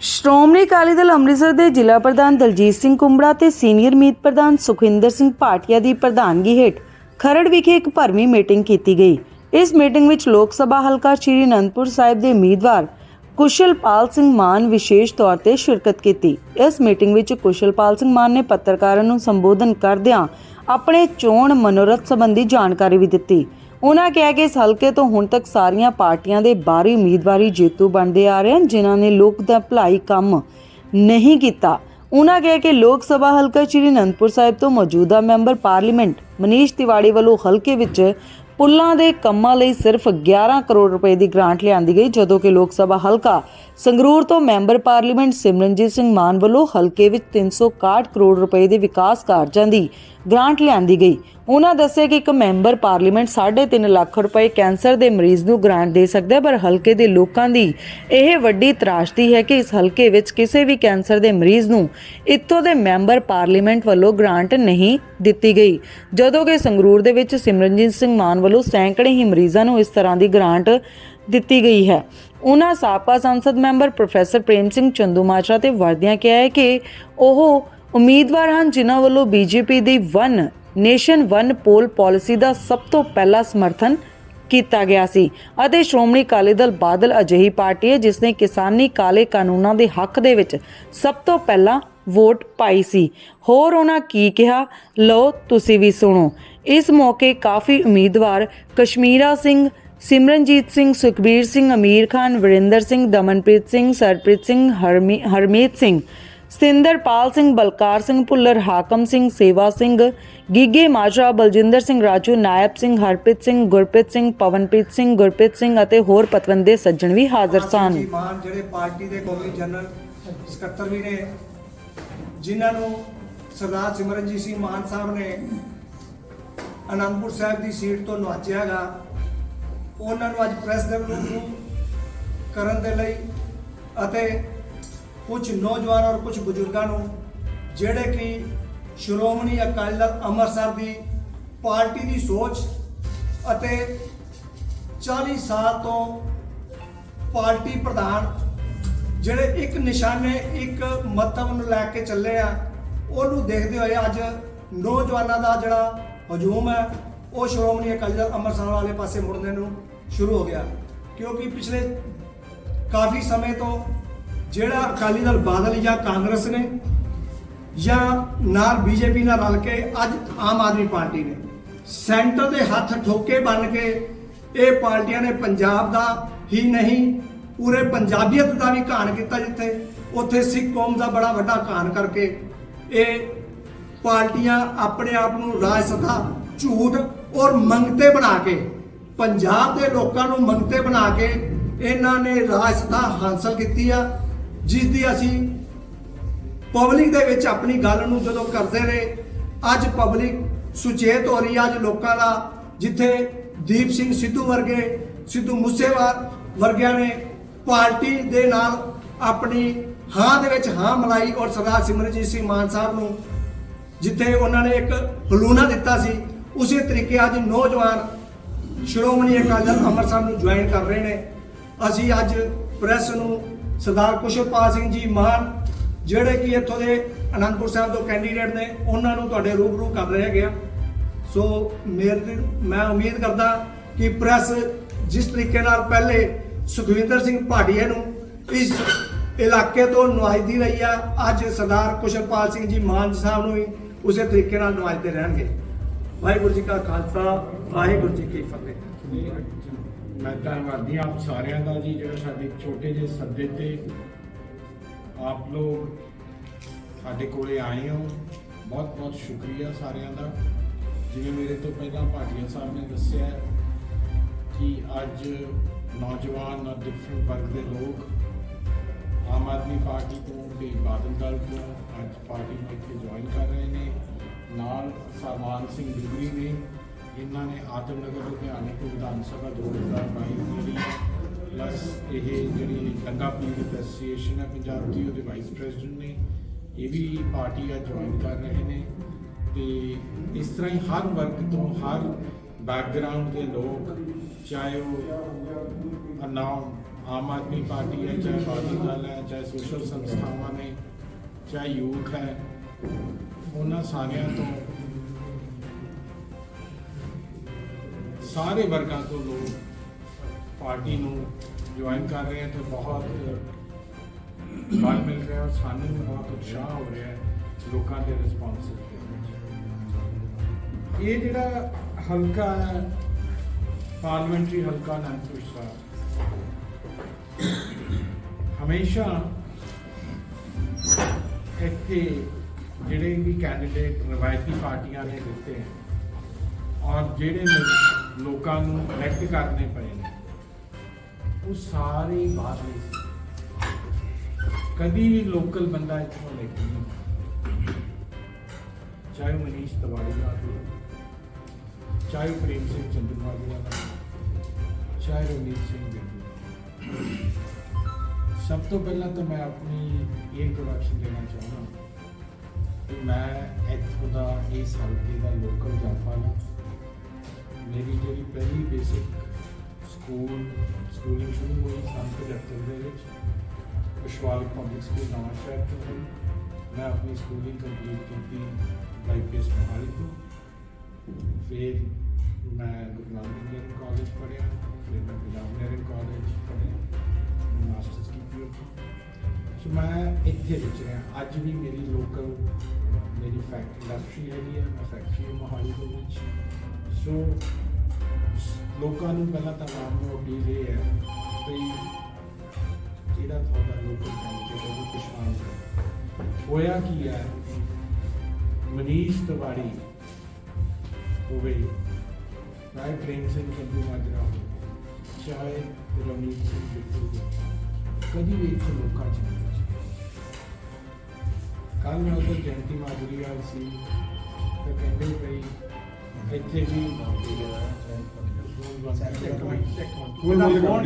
ਸ਼੍ਰੋਮਣੀ ਅਕਾਲੀ ਦਲ ਅੰਮ੍ਰਿਤਸਰ ਦੇ ਜ਼ਿਲ੍ਹਾ ਪ੍ਰਧਾਨ ਦਲਜੀਤ ਸਿੰਘ ਕੁੰਬੜਾ ਤੇ ਸੀਨੀਅਰ ਮੀਤ ਪ੍ਰਧਾਨ ਸੁਖਵਿੰਦਰ ਸਿੰਘ ਭਾਟੀਆ ਦੀ ਪ੍ਰਧਾਨਗੀ ਹੇਠ ਖਰੜ ਵਿਖੇ ਇੱਕ ਭਰਵੀਂ ਮੀਟਿੰਗ ਕੀਤੀ ਗਈ। ਇਸ ਮੀਟਿੰਗ ਵਿੱਚ ਲੋਕ ਸਭਾ ਹਲਕਾ ਸ਼੍ਰੀ ਅਨੰਦਪੁਰ ਸਾਹਿਬ ਦੇ ਉਮੀਦਵਾਰ ਕੁਸ਼ਲਪਾਲ ਸਿੰਘ ਮਾਨ ਵਿਸ਼ੇਸ਼ ਤੌਰ ਤੇ ਸ਼ਿਰਕਤ ਕੀਤੀ। ਇਸ ਮੀਟਿੰਗ ਵਿੱਚ ਕੁਸ਼ਲਪਾਲ ਸਿੰਘ ਮਾਨ ਨੇ ਪੱਤਰਕਾਰਾਂ ਨੂੰ ਸੰਬੋਧਨ ਕਰਦਿਆਂ ਆਪਣੇ ਚੋਣ ਮਨੋਰਥ ਸੰਬੰਧੀ ਜਾਣਕਾਰੀ ਵੀ ਦਿੱਤੀ। ਉਹਨਾਂ ਕਿਹਾ ਕਿ ਇਸ ਹਲਕੇ ਤੋਂ ਹੁਣ ਤੱਕ ਸਾਰੀਆਂ ਪਾਰਟੀਆਂ ਦੇ ਬਾਹਰੀ ਉਮੀਦਵਾਰੀ ਜੇਤੂ ਬਣਦੇ ਆ ਰਹੇ ਹਨ, ਜਿਨ੍ਹਾਂ ਨੇ ਲੋਕ ਦਾ ਭਲਾਈ ਕੰਮ ਨਹੀਂ ਕੀਤਾ। ਉਹਨਾਂ ਕਿਹਾ ਕਿ ਲੋਕ ਸਭਾ ਹਲਕਾ ਸ਼੍ਰੀ ਅਨੰਦਪੁਰ ਸਾਹਿਬ ਤੋਂ ਮੌਜੂਦਾ ਮੈਂਬਰ ਪਾਰਲੀਮੈਂਟ ਮਨੀਸ਼ ਤਿਵਾੜੀ ਵੱਲੋਂ ਹਲਕੇ ਵਿੱਚ ਪੁੱਲਾਂ ਦੇ ਕੰਮਾਂ ਲਈ ਸਿਰਫ 11 ਕਰੋੜ ਰੁਪਏ ਦੀ ਗ੍ਰਾਂਟ ਲਿਆਂਦੀ ਗਈ, ਜਦੋਂ ਕਿ ਲੋਕ ਸਭਾ ਹਲਕਾ ਸੰਗਰੂਰ ਤੋਂ ਮੈਂਬਰ ਪਾਰਲੀਮੈਂਟ ਸਿਮਰਨਜੀਤ ਸਿੰਘ ਮਾਨ ਵੱਲੋਂ ਹਲਕੇ ਵਿੱਚ 361 ਕਰੋੜ ਰੁਪਏ ਦੇ ਵਿਕਾਸ ਕਾਰਜਾਂ ਦੀ ਗ੍ਰਾਂਟ ਲਿਆਂਦੀ ਗਈ। ਉਹਨਾਂ ਦੱਸਿਆ ਕਿ ਇੱਕ ਮੈਂਬਰ ਪਾਰਲੀਮੈਂਟ 3.5 ਲੱਖ ਰੁਪਏ ਕੈਂਸਰ ਦੇ ਮਰੀਜ਼ ਨੂੰ ਗ੍ਰਾਂਟ ਦੇ ਸਕਦਾ ਹੈ, ਪਰ ਹਲਕੇ ਦੇ ਲੋਕਾਂ ਦੀ ਇਹ ਵੱਡੀ ਤਰਾਸ਼ਦੀ ਹੈ ਕਿ ਇਸ ਹਲਕੇ ਵਿੱਚ ਕਿਸੇ ਵੀ ਕੈਂਸਰ ਦੇ ਮਰੀਜ਼ ਨੂੰ ਇੱਥੋਂ ਦੇ ਮੈਂਬਰ ਪਾਰਲੀਮੈਂਟ ਵੱਲੋਂ ਗ੍ਰਾਂਟ ਨਹੀਂ ਦਿੱਤੀ ਗਈ। ਜਦੋਂ ਕਿ ਸੰਗਰੂਰ ਦੇ ਵਿੱਚ ਸਿਮਰਨਜੀਤ ਸਿੰਘ ਮਾਨ ਵੱਲੋਂ ਸੈਂਕੜੇ ਹੀ ਮਰੀਜ਼ਾਂ ਨੂੰ ਇਸ ਤਰ੍ਹਾਂ ਦੀ ਗ੍ਰਾਂਟ ਦਿੱਤੀ ਗਈ ਹੈ। ਉਹਨਾਂ ਸਾਬਕਾ ਸੰਸਦ ਮੈਂਬਰ ਪ੍ਰੋਫੈਸਰ ਪ੍ਰੇਮ ਸਿੰਘ ਚੰਦੂਮਾਜਰਾ ਤੇ ਵਰਦਿਆਂ ਕਿਹਾ ਹੈ ਕਿ ਉਹ ਉਮੀਦਵਾਰ ਹਨ ਜਿਨ੍ਹਾਂ ਵੱਲੋਂ ਬੀਜੇਪੀ ਦੀ one, nation one poll policy ਦਾ ਸਭ ਤੋਂ ਪਹਿਲਾ ਸਮਰਥਨ ਕੀਤਾ ਗਿਆ ਸੀ ਅਤੇ ਸ਼੍ਰੋਮਣੀ ਅਕਾਲੀ ਦਲ ਬਾਦਲ ਅਜਿਹੀ ਪਾਰਟੀ ਹੈ ਜਿਸ ਨੇ ਕਿਸਾਨੀ ਕਾਲੇ ਕਾਨੂੰਨਾਂ ਦੇ ਹੱਕ ਦੇ ਵਿੱਚ ਸਭ ਤੋਂ ਪਹਿਲਾਂ ਵੋਟ ਪਾਈ ਸੀ। ਹੋਰ ਉਹਨਾਂ ਕੀ ਕਿਹਾ? ਲਓ ਤੁਸੀਂ ਵੀ ਸੁਣੋ। ਇਸ ਮੌਕੇ ਕਾਫੀ ਉਮੀਦਵਾਰ ਕਸ਼ਮੀਰਾ ਸਿੰਘ ਸਿਮਰਨਜੀਤ ਸਿੰਘ ਸੁਖਬੀਰ ਸਿੰਘ ਅਮੀਰ ਖਾਨ ਵਰਿੰਦਰ ਸਿੰਘ ਦਮਨਪ੍ਰੀਤ ਸਿੰਘ ਸਰਪ੍ਰੀਤ ਸਿੰਘ ਹਰਮੀ- ਹਰਮੀਤ ਸਿੰਘ ਸਤਿੰਦਰਪਾਲ ਸਿੰਘ ਬਲਕਾਰ ਸਿੰਘ ਭੁੱਲਰ ਹਾਕਮ ਸਿੰਘ ਸੇਵਾ ਸਿੰਘ ਗੀਗੇ ਮਾਜਰਾ ਬਲਜਿੰਦਰ ਸਿੰਘ ਰਾਜੂ ਨਾਇਬ ਸਿੰਘ ਹਰਪ੍ਰੀਤ ਸਿੰਘ ਗੁਰਪ੍ਰੀਤ ਸਿੰਘ ਪਵਨਪ੍ਰੀਤ ਸਿੰਘ ਗੁਰਪ੍ਰੀਤ ਸਿੰਘ ਅਤੇ ਹੋਰ ਪਤਵੰਦੇ ਸੱਜਣ ਵੀ ਹਾਜ਼ਰ ਸਨ। ਮਾਨ ਜਿਹੜੇ ਪਾਰਟੀ ਦੇ ਕੌਮੀ ਜਨਰਲ ਸਕੱਤਰ ਵੀ ਨੇ ਜਿਨ੍ਹਾਂ ਨੂੰ ਸਰਦਾਰ ਸਿਮਰਨਜੀਤ ਸਿੰਘ ਮਾਨ ਸਾਹਿਬ ਨੇ ਅਨੰਦਪੁਰ ਸਾਹਿਬ ਦੀ ਸੀਟ ਤੋਂ ਨਵਾਜਿਆਗਾ। ਉਹਨਾਂ ਨੂੰ ਅੱਜ ਪ੍ਰੈਸ ਦੇ ਰੂਬਰੂ ਕਰਨ ਦੇ ਲਈ ਅਤੇ ਕੁਝ ਨੌਜਵਾਨ ਔਰ ਕੁਝ ਬਜ਼ੁਰਗਾਂ ਨੂੰ ਜਿਹੜੇ ਕਿ ਸ਼੍ਰੋਮਣੀ ਅਕਾਲੀ ਦਲ ਅੰਮ੍ਰਿਤਸਰ ਦੀ ਪਾਰਟੀ ਦੀ ਸੋਚ ਅਤੇ 40 ਸਾਲ ਤੋਂ ਪਾਰਟੀ ਪ੍ਰਧਾਨ ਜਿਹੜੇ ਇੱਕ ਨਿਸ਼ਾਨੇ, ਇੱਕ ਮਹੱਤਵ ਨੂੰ ਲੈ ਕੇ ਚੱਲੇ ਆ, ਉਹਨੂੰ ਦੇਖਦੇ ਹੋਏ ਅੱਜ ਨੌਜਵਾਨਾਂ ਦਾ ਜਿਹੜਾ ਹਜੂਮ ਹੈ, ਉਹ ਸ਼੍ਰੋਮਣੀ ਅਕਾਲੀ ਦਲ ਅੰਮ੍ਰਿਤਸਰ ਵਾਲੇ ਪਾਸੇ ਮੁੜਨੇ ਨੂੰ ਸ਼ੁਰੂ ਹੋ ਗਿਆ। ਕਿਉਂਕਿ ਪਿਛਲੇ ਕਾਫੀ ਸਮੇਂ ਤੋਂ ਜਿਹੜਾ ਅਕਾਲੀ ਦਲ ਬਾਦਲ ਜਾਂ ਕਾਂਗਰਸ ਨੇ ਜਾਂ ਨਾਲ ਬੀਜੇਪੀ ਨਾਲ ਰਲ ਕੇ ਅੱਜ ਆਮ ਆਦਮੀ ਪਾਰਟੀ ਨੇ ਸੈਂਟਰ ਦੇ ਹੱਥ ਠੋਕੇ ਬਣ ਕੇ ਇਹ ਪਾਰਟੀਆਂ ਨੇ ਪੰਜਾਬ ਦਾ ਹੀ ਨਹੀਂ, ਪੂਰੇ ਪੰਜਾਬੀਅਤ ਦਾ ਵੀ ਘਾਣ ਕੀਤਾ ਜਿੱਥੇ। ਉੱਥੇ ਸਿੱਖ ਕੌਮ ਦਾ ਬੜਾ ਵੱਡਾ ਘਾਣ ਕਰਕੇ ਇਹ ਪਾਰਟੀਆਂ ਆਪਣੇ ਆਪ ਨੂੰ ਰਾਜ ਸੱਤਾ, ਝੂਠ ਔਰ ਮੰਗਤੇ ਬਣਾ ਕੇ ਪੰਜਾਬ ਦੇ ਲੋਕਾਂ ਨੂੰ ਮੰਗਤੇ ਬਣਾ ਕੇ ਇਹਨਾਂ ਨੇ ਰਾਜ ਸੱਤਾ ਹਾਸਲ ਕੀਤੀ ਆ, ਜਿਸ ਦੀ ਅਸੀਂ ਪਬਲਿਕ ਦੇ ਵਿੱਚ ਆਪਣੀ ਗੱਲ ਨੂੰ ਜਦੋਂ ਕਰਦੇ ਰਹੇ, ਅੱਜ ਪਬਲਿਕ ਸੁਚੇਤ ਹੋ ਰਹੀ ਆ, ਅੱਜ ਲੋਕਾਂ ਦਾ ਜਿੱਥੇ ਦੀਪ ਸਿੰਘ ਸਿੱਧੂ ਵਰਗੇ, ਸਿੱਧੂ ਮੂਸੇਵਾਲ ਵਰਗਿਆਂ ਨੇ ਪਾਰਟੀ ਦੇ ਨਾਲ ਆਪਣੀ ਹਾਂ ਦੇ ਵਿੱਚ ਹਾਂ ਮਲਾਈ ਔਰ ਸਰਦਾਰ ਸਿਮਰਨਜੀਤ ਸਿੰਘ ਮਾਨ ਸਾਹਿਬ ਨੂੰ ਜਿੱਥੇ ਉਹਨਾਂ ਨੇ ਇੱਕ ਹਲੂਣਾ ਦਿੱਤਾ ਸੀ, ਉਸੇ ਤਰੀਕੇ ਅੱਜ ਨੌਜਵਾਨ ਸ਼੍ਰੋਮਣੀ ਅਕਾਲੀ ਦਲ ਅੰਮ੍ਰਿਤਸਰ ਨੂੰ ਜੁਆਇਨ ਕਰ ਰਹੇ ਨੇ। ਅਸੀਂ ਅੱਜ ਪ੍ਰੈਸ ਨੂੰ ਸਰਦਾਰ ਕੁਸ਼ਲਪਾਲ ਸਿੰਘ ਜੀ ਮਾਨ ਜਿਹੜੇ ਕਿ ਇੱਥੋਂ ਦੇ ਅਨੰਦਪੁਰ ਸਾਹਿਬ ਤੋਂ ਕੈਂਡੀਡੇਟ ਨੇ, ਉਹਨਾਂ ਨੂੰ ਤੁਹਾਡੇ ਰੂਬਰੂ ਕਰ ਰਹੇ ਹੈਗੇ ਆ। ਸੋ ਮੇਰੇ ਮੈਂ ਉਮੀਦ ਕਰਦਾ ਕਿ ਪ੍ਰੈਸ ਜਿਸ ਤਰੀਕੇ ਨਾਲ ਪਹਿਲੇ ਸੁਖਵਿੰਦਰ ਸਿੰਘ ਭਾਟੀਆ ਨੂੰ ਇਸ ਇਲਾਕੇ ਤੋਂ ਨਵਾਜਦੀ ਰਹੀ ਆ, ਅੱਜ ਸਰਦਾਰ ਕੁਸ਼ਲਪਾਲ ਸਿੰਘ ਜੀ ਮਾਨ ਸਾਹਿਬ ਨੂੰ ਵੀ ਉਸੇ ਤਰੀਕੇ ਨਾਲ ਨਵਾਜਦੇ ਰਹਿਣਗੇ। ਵਾਹਿਗੁਰੂ ਜੀ ਕਾ ਖਾਲਸਾ, ਵਾਹਿਗੁਰੂ ਜੀ ਕੀ ਫਤਿਹ। ਮੈਂ ਧੰਨਵਾਦੀ ਹਾਂ ਆਪ ਸਾਰਿਆਂ ਦਾ ਜੀ, ਜਿਹੜਾ ਸਾਡੇ ਛੋਟੇ ਜਿਹੇ ਸੱਦੇ ਤੇ ਆਪ ਲੋਗ ਸਾਡੇ ਕੋਲੇ ਆਏ ਹੋ। ਬਹੁਤ ਬਹੁਤ ਸ਼ੁਕਰੀਆ ਸਾਰਿਆਂ ਦਾ। ਜਿਵੇਂ ਮੇਰੇ ਤੋਂ ਪਹਿਲਾਂ ਭਾਟੀਆ ਸਾਹਿਬ ਨੇ ਦੱਸਿਆ ਕਿ ਅੱਜ ਨੌਜਵਾਨ ਔਰ ਡਿਫਰੈਂਟ ਵਰਗ ਦੇ ਲੋਕ ਆਮ ਆਦਮੀ ਪਾਰਟੀ ਤੋਂ ਤੇ ਬਾਦਲ ਦਲ ਤੋਂ ਅੱਜ ਪਾਰਟੀ ਨੂੰ ਇੱਥੇ ਜੁਆਇਨ ਕਰ ਰਹੇ ਨੇ। ਨਾਲ ਸਰਮਾਨ ਸਿੰਘ ਡਿਗਰੀ ਨੇ ਇਹਨਾਂ ਨੇ ਆਤਮਨਗਰ ਲੁਧਿਆਣੇ ਤੋਂ ਵਿਧਾਨ ਸਭਾ 2022 ਜਿਹੜੀ ਪਲੱਸ ਇਹ ਜਿਹੜੀ ਲੰਗਾ ਪੀੜਤ ਐਸੋਸੀਏਸ਼ਨ ਹੈ ਪੰਜਾਬ ਦੀ, ਉਹਦੇ ਵਾਈਸ ਪ੍ਰੈਜ਼ੀਡੈਂਟ ਨੇ ਇਹ ਵੀ ਪਾਰਟੀ ਆ ਜੁਆਇਨ ਕਰ ਰਹੇ ਨੇ। ਤੇ ਇਸ ਤਰ੍ਹਾਂ ਹੀ ਹਰ ਵਰਗ ਤੋਂ ਹਰ ਬੈਕਗ੍ਰਾਉਂਡ ਦੇ ਲੋਕ, ਚਾਹੇ ਉਹ ਨਾਮ ਆਮ ਆਦਮੀ ਪਾਰਟੀ ਹੈ, ਚਾਹੇ ਬਾਦਲ ਦਲ ਹੈ, ਚਾਹੇ ਸੋਸ਼ਲ ਸੰਸਥਾਵਾਂ ਨੇ, ਚਾਹੇ ਯੂਥ ਹੈ ਉਹਨਾਂ ਸਾਰਿਆਂ ਤੋਂ ਸਾਰੇ ਵਰਗਾਂ ਤੋਂ ਲੋਕ ਪਾਰਟੀ ਨੂੰ ਜੁਆਇਨ ਕਰ ਰਹੇ ਹਨ ਤੇ ਬਹੁਤ ਬਲ ਮਿਲ ਰਿਹਾ ਔਰ ਸਾਨੂੰ ਵੀ ਬਹੁਤ ਉਤਸ਼ਾਹ ਹੋ ਰਿਹਾ ਹੈ ਲੋਕਾਂ ਦੇ ਰਿਸਪੌਂਸ ਇਹ ਜਿਹੜਾ ਹਲਕਾ ਹੈ ਪਾਰਲੀਮੈਂਟਰੀ ਹਲਕਾ ਅਨੰਦਪੁਰ ਸਾਹਿਬ, ਹਮੇਸ਼ਾ ਇੱਥੇ ਜਿਹੜੇ ਵੀ ਕੈਂਡੀਡੇਟ ਰਵਾਇਤੀ ਪਾਰਟੀਆਂ ਨੇ ਦਿੱਤੇ ਹੈ ਔਰ ਜਿਹੜੇ ਲੋਕਾਂ ਨੂੰ ਇਲੈਕਟ ਕਰਨੇ ਪਏ ਨੇ, ਉਹ ਸਾਰੇ ਬਾਹਰ ਦੇ ਕਦੀ ਵੀ ਲੋਕਲ ਬੰਦਾ ਇੱਥੋਂ ਲੈ ਕੇ ਨਹੀਂ ਚਾਹੇ ਉਹ ਮਨੀਸ਼ ਤਿਵਾੜੀ ਦਾ ਹੋਵੇ, ਚਾਹੇ ਉਹ ਪ੍ਰੇਮ ਸਿੰਘ ਚੰਦੂਮਾਜਰਾ ਦਾ ਚਾਹੇ ਰਣਜੀਤ ਸਿੰਘ ਬਿੱਟੂ ਸਭ ਤੋਂ ਪਹਿਲਾਂ ਤਾਂ ਮੈਂ ਆਪਣੀ ਇਹ ਇੰਟਰੋਡਕਸ਼ਨ ਦੇਣਾ ਚਾਹੁੰਦਾ ਕਿ ਮੈਂ ਇੱਥੋਂ ਦਾ ਇਸ ਹਲਕੇ ਦਾ ਲੋਕਲ ਜਾਪਾ ਹਾਂ। ਮੇਰੀ ਜਿਹੜੀ ਪਹਿਲੀ ਬੇਸਿਕ ਸਕੂਲ ਸਕੂਲਿੰਗ ਸ਼ੁਰੂ ਹੋਈ ਸੰਨ 75 ਦੇ ਵਿੱਚ। ਵਿਸ਼ਵਾਲ ਪਬਲਿਕ ਸਕੂਲ ਨਵਾਂ ਸ਼ਹਿਰ ਤੋਂ ਹੋਈ। ਮੈਂ ਆਪਣੀ ਸਕੂਲਿੰਗ ਕੰਪਲੀਟ ਕੀਤੀ ਬਾਈਪੀਐਸ ਮੋਹਾਲੀ ਤੋਂ। ਫਿਰ ਮੈਂ ਗੁਰੂ ਨਾਨਕ ਇੰਜੀਨੀਅਰਿੰਗ ਕਾਲਜ ਪੜ੍ਹਿਆ। ਫਿਰ ਮੈਂ ਪੰਜਾਬ ਇੰਜੀਨੀਅਰਿੰਗ ਕਾਲਜ ਪੜ੍ਹਿਆ। ਮਾਸਟਰਸ ਕੀਤੀ ਉੱਥੇ। ਸੋ ਮੈਂ ਇੱਥੇ ਵਿੱਚ ਰਿਹਾ। ਅੱਜ ਵੀ ਮੇਰੀ ਲੋਕਲ ਮੇਰੀ ਫੈਕਟਰੀ ਇੰਡਸਟਰੀ ਹੈਗੀ ਹੈ, ਮੈਂ ਫੈਕਟਰੀ ਹੈ ਮੋਹਾਲੀ ਦੇ ਵਿੱਚ। ਸੋ ਲੋਕਾਂ ਨੂੰ ਪਹਿਲਾਂ ਤਾਂ ਨਾਮ ਨੂੰ ਅਪੀਲ ਇਹ ਹੈ ਕਿ ਜਿਹੜਾ ਤੁਹਾਡਾ ਲੋਕਲ ਕੈਂਡੀਡੇਟ ਹੈ ਉਹ ਪਛਾਣ ਕਰੋ ਹੋਇਆ ਕੀ ਹੈ, ਮਨੀਸ਼ ਤਿਵਾੜੀ ਹੋਵੇ, ਚਾਹੇ ਪ੍ਰੇਮ ਸਿੰਘ ਚੰਦੂ ਮਾਜਰਾ ਹੋਵੇ, ਚਾਹੇ ਰਵਨੀਤ ਸਿੰਘ ਬਿੱਟੂ ਕਦੀ ਵੀ ਇੱਥੇ ਲੋਕਾਂ ਚ ਕੱਲ ਮੈਂ ਉਧਰ ਜਯੰਤੀ ਮਾਜਰੀ ਵਾਲ ਸੀ ਤਾਂ ਕਹਿੰਦੇ ਪਈ ਇੱਥੇ ਵੀ ਉਹਦਾ ਫੋਨ